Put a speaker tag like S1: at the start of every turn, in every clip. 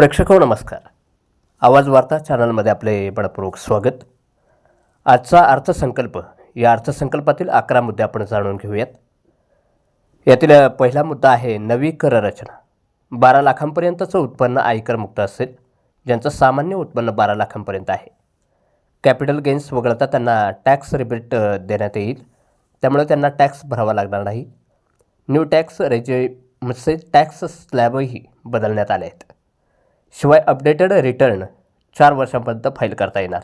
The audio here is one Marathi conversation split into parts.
S1: प्रेक्षक हो नमस्कार. आवाज वार्ता चॅनलमध्ये आपले मनपूर्वक स्वागत. आजचा अर्थसंकल्प या अर्थसंकल्पातील अकरा मुद्दे आपण जाणून घेऊयात. यातील पहिला मुद्दा आहे नवी कर रचना. बारा लाखांपर्यंतचं उत्पन्न आयकरमुक्त असेल ज्यांचं सामान्य उत्पन्न बारा लाखांपर्यंत आहे. कॅपिटल गेन्स वगळता त्यांना टॅक्स रिबेट देण्यात येईल त्यामुळे त्यांना टॅक्स भरावा लागणार नाही. न्यू टॅक्स रेजिमचे टॅक्स स्लॅबही बदलण्यात आले आहेत. शिवाय अपडेटेड रिटर्न चार वर्षांपर्यंत फाईल करता येणार.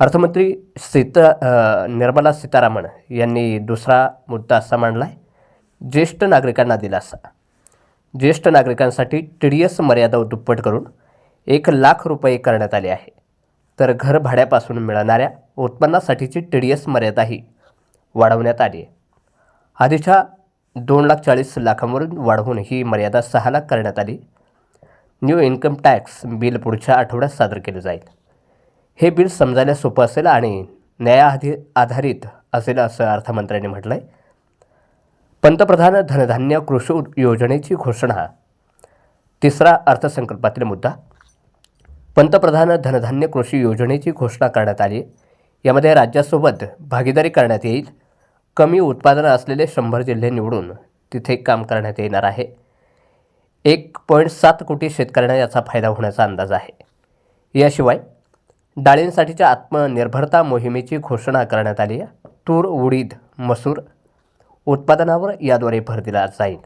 S1: अर्थमंत्री सीता निर्मला सीतारामन यांनी दुसरा मुद्दा असा मांडला आहे ज्येष्ठ नागरिकांना दिलासा. ज्येष्ठ नागरिकांसाठी टी डी एस मर्यादा दुप्पट करून एक लाख रुपये करण्यात आले आहे. तर घर भाड्यापासून मिळणाऱ्या उत्पन्नासाठीची टी डी एस मर्यादाही वाढवण्यात आली आहे. आधीच्या दोन लाख चाळीस लाखांवरून वाढवून ही मर्यादा सहा लाख करण्यात आली. न्यू इन्कम टॅक्स बिल पुढच्या आठवड्यात सादर केले जाईल. हे बिल समजायला सोपं असेल आणि न्यायाधी आधारित असेल असं अर्थमंत्र्यांनी म्हटलं आहे पंतप्रधान धनधान्य कृषी योजनेची घोषणा. तिसरा अर्थसंकल्पातील मुद्दा. पंतप्रधान धनधान्य कृषी योजनेची घोषणा करण्यात आली. यामध्ये राज्यासोबत भागीदारी करण्यात येईल. कमी उत्पादन असलेले शंभर जिल्हे निवडून तिथे काम करण्यात येणार आहे. एक पॉईंट सात कोटी शेतकऱ्यांना याचा फायदा होण्याचा अंदाज आहे. याशिवाय डाळींसाठीच्या आत्मनिर्भरता मोहिमेची घोषणा करण्यात आली आहे. तूर उडीद मसूर उत्पादनावर याद्वारे भर दिला जाईल.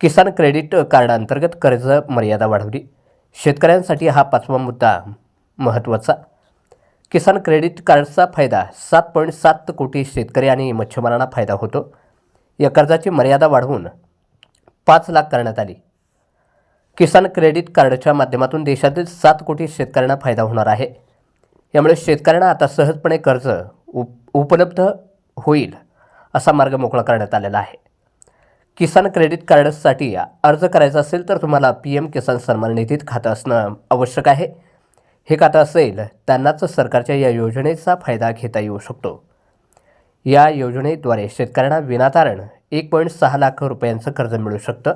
S1: किसान क्रेडिट कार्डांतर्गत कर्ज मर्यादा वाढवली. शेतकऱ्यांसाठी हा पाचवा मुद्दा महत्त्वाचा. किसान क्रेडिट कार्डचा फायदा सात पॉईंट सात कोटी शेतकरी आणि मच्छीमारांना फायदा होतो. या कर्जाची मर्यादा वाढवून पाच लाख करण्यात आली. किसान क्रेडिट कार्डच्या माध्यमातून देशातील सात कोटी शेतकऱ्यांना फायदा होणार आहे. यामुळे शेतकऱ्यांना आता सहजपणे कर्ज उप उपलब्ध होईल असा मार्ग मोकळा करण्यात आलेला आहे. किसान क्रेडिट कार्डसाठी अर्ज करायचा असेल तर तुम्हाला पी एम किसान सन्मान निधीत खातं असणं आवश्यक आहे. हे खातं असेल त्यांनाच सरकारच्या या योजनेचा फायदा घेता येऊ शकतो. या योजनेद्वारे शेतकऱ्यांना विनातारण एक पॉईंट सहा लाख रुपयांचं कर्ज मिळू शकतं.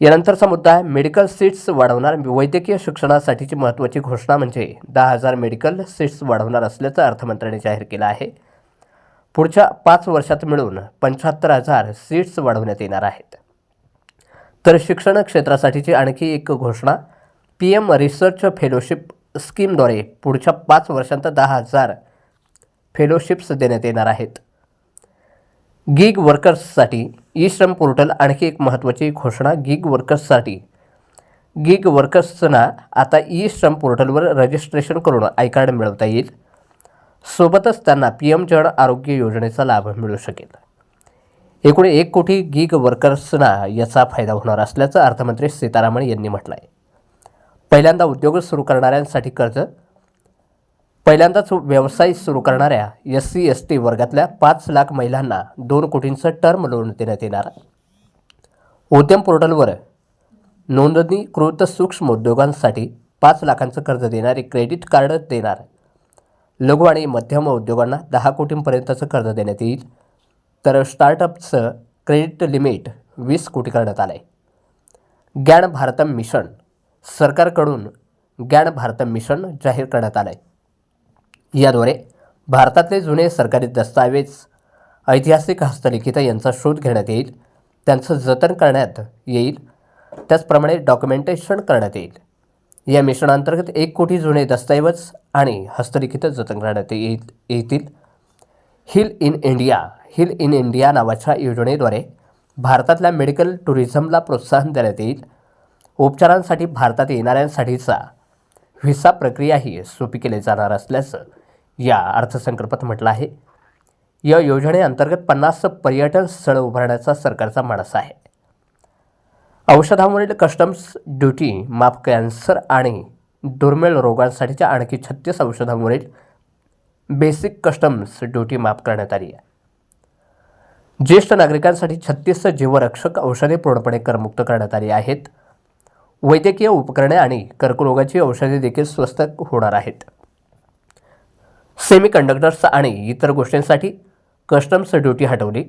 S1: यानंतरचा मुद्दा आहे मेडिकल सीट्स वाढवणार वैद्यकीय शिक्षणासाठीची महत्त्वाची घोषणा म्हणजे दहा हजार मेडिकल सीट्स वाढवणार असल्याचं अर्थमंत्र्यांनी जाहीर केलं आहे. पुढच्या पाच वर्षात मिळून पंच्याहत्तर हजार सीट्स वाढवण्यात येणार आहेत. तर शिक्षण क्षेत्रासाठीची आणखी एक घोषणा पी एम रिसर्च फेलोशिप स्कीमद्वारे पुढच्या पाच वर्षांत दहा हजार फेलोशिप्स देण्यात येणार आहेत. गिग वर्कर्ससाठी ई श्रम पोर्टल आणखी एक महत्त्वाची घोषणा गिग वर्कर्ससाठी गिग वर्कर्सना आता ई श्रम पोर्टलवर रजिस्ट्रेशन करून आय कार्ड मिळवता येईल. सोबतच त्यांना पी एम जन आरोग्य योजनेचा लाभ मिळू शकेल. एकूण एक कोटी गिग वर्कर्सना याचा फायदा होणार असल्याचं अर्थमंत्री सीतारामन यांनी म्हटलं आहे पहिल्यांदा उद्योग सुरू करणाऱ्यांसाठी कर्ज पहिल्यांदाच व्यवसाय सुरू करणाऱ्या एस सी एस टी वर्गातल्या पाच लाख महिलांना दोन कोटींचं टर्म लोन देण्यात येणार. उद्यम पोर्टलवर नोंदणीकृत सूक्ष्म उद्योगांसाठी पाच लाखांचं कर्ज देणारे क्रेडिट कार्ड देणार. लघु आणि मध्यम उद्योगांना दहा कोटींपर्यंतचं कर्ज देण्यात येईल. तर स्टार्टअपचं क्रेडिट लिमिट वीस कोटी करण्यात आलं आहे ज्ञान भारतम मिशन सरकारकडून ज्ञान भारतम मिशन जाहीर करण्यात आलं आहे याद्वारे भारतातले जुने सरकारी दस्तावेज ऐतिहासिक हस्तलिखित यांचा शोध घेण्यात येईल त्यांचं जतन करण्यात येईल त्याचप्रमाणे डॉक्युमेंटेशन करण्यात येईल. या मिशनांतर्गत एक कोटी जुने दस्तऐवज आणि हस्तलिखित जतन करण्यात येईल येतील. Heal in India heal in India नावाच्या योजनेद्वारे भारतातल्या मेडिकल टुरिझमला प्रोत्साहन देण्यात येईल. उपचारांसाठी भारतात येणाऱ्यांसाठीचा व्हिसा प्रक्रियाही सोपी केली जाणार असल्याचं या अर्थसंकल्पात म्हटलं आहे. या योजनेअंतर्गत पन्नास पर्यटन स्थळं उभारण्याचा सरकारचा मानस आहे. औषधांवरील कस्टम्स ड्युटी माफ कॅन्सर आणि दुर्मिळ रोगांसाठीच्या आणखी छत्तीस औषधांवरील बेसिक कस्टम्स ड्युटी माफ करण्यात आली आहे. ज्येष्ठ नागरिकांसाठी छत्तीस जीवरक्षक औषधे पूर्णपणे करमुक्त करण्यात आली आहेत. वैद्यकीय उपकरणे आणि कर्करोगाची औषधे देखील स्वस्त होणार आहेत. सेमी कंडक्टर्स आणि इतर गोष्टींसाठी कस्टम्स ड्युटी हटवली.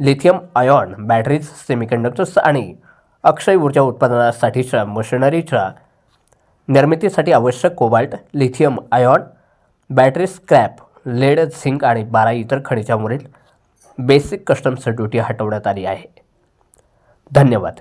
S1: लिथियम आयॉन बॅटरीज सेमीकंडक्टर्स आणि अक्षय ऊर्जा उत्पादनासाठीच्या मशिनरीच्या निर्मितीसाठी आवश्यक cobalt lithium ion battery scrap lead zinc आणि बारा इतर खनिजांवरील बेसिक कस्टम्स ड्युटी हटवण्यात आली आहे. धन्यवाद.